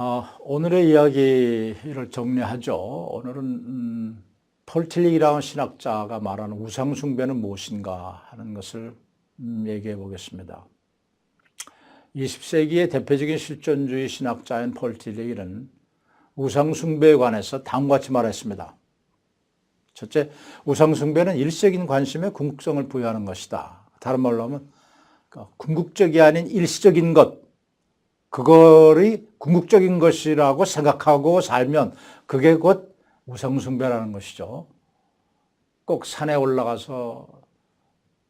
어, 오늘의 이야기를 정리하죠. 오늘은 음, 폴틸릭이라는 신학자가 말하는 우상숭배는 무엇인가 하는 것을 음, 얘기해 보겠습니다. 20세기의 대표적인 실존주의 신학자인 폴틸릭은 우상숭배에 관해서 다음과 같이 말했습니다. 첫째, 우상숭배는 일시적인 관심에 궁극성을 부여하는 것이다. 다른 말로 하면 그러니까 궁극적이 아닌 일시적인 것, 그거를 궁극적인 것이라고 생각하고 살면 그게 곧 우상숭배라는 것이죠. 꼭 산에 올라가서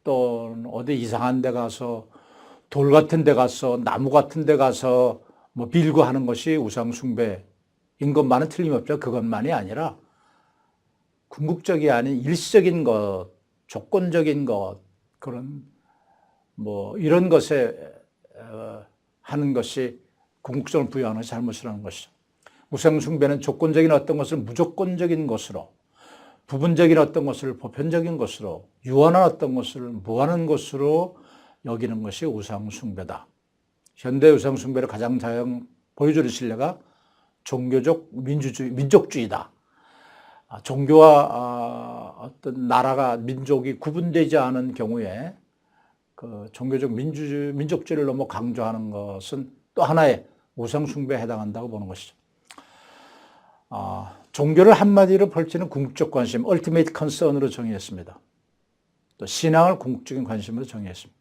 또 어디 이상한 데 가서 돌 같은 데 가서 나무 같은 데 가서 뭐 빌고 하는 것이 우상숭배인 것만은 틀림없죠. 그것만이 아니라 궁극적이 아닌 일시적인 것, 조건적인 것, 그런 뭐 이런 것에 어, 하는 것이 궁극성을 부여하는 것이 잘못이라는 것이죠. 우상숭배는 조건적인 어떤 것을 무조건적인 것으로, 부분적인 어떤 것을 보편적인 것으로, 유한한 어떤 것을 무한한 것으로 여기는 것이 우상숭배다. 현대 우상숭배를 가장 잘 보여주는 신뢰가 종교적 민주주의, 민족주의다. 아, 종교와 아, 어떤 나라가 민족이 구분되지 않은 경우에 그 종교적 민주 민족주의를 너무 강조하는 것은 또 하나의 우상숭배에 해당한다고 보는 것이죠. 아, 종교를 한마디로 펼치는 궁극적 관심, ultimate concern으로 정의했습니다. 또 신앙을 궁극적인 관심으로 정의했습니다.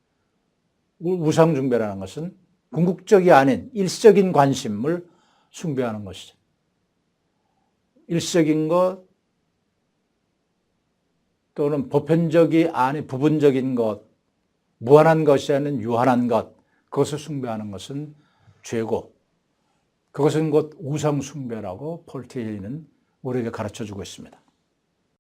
우상 숭배라는 것은 궁극적이 아닌 일시적인 관심을 숭배하는 것이죠. 일시적인 것 또는 보편적이 아닌 부분적인 것, 무한한 것이 아닌 유한한 것, 그것을 숭배하는 것은 죄고, 그것은 곧 우상 숭배라고 폴테일리는 우리에게 가르쳐 주고 있습니다.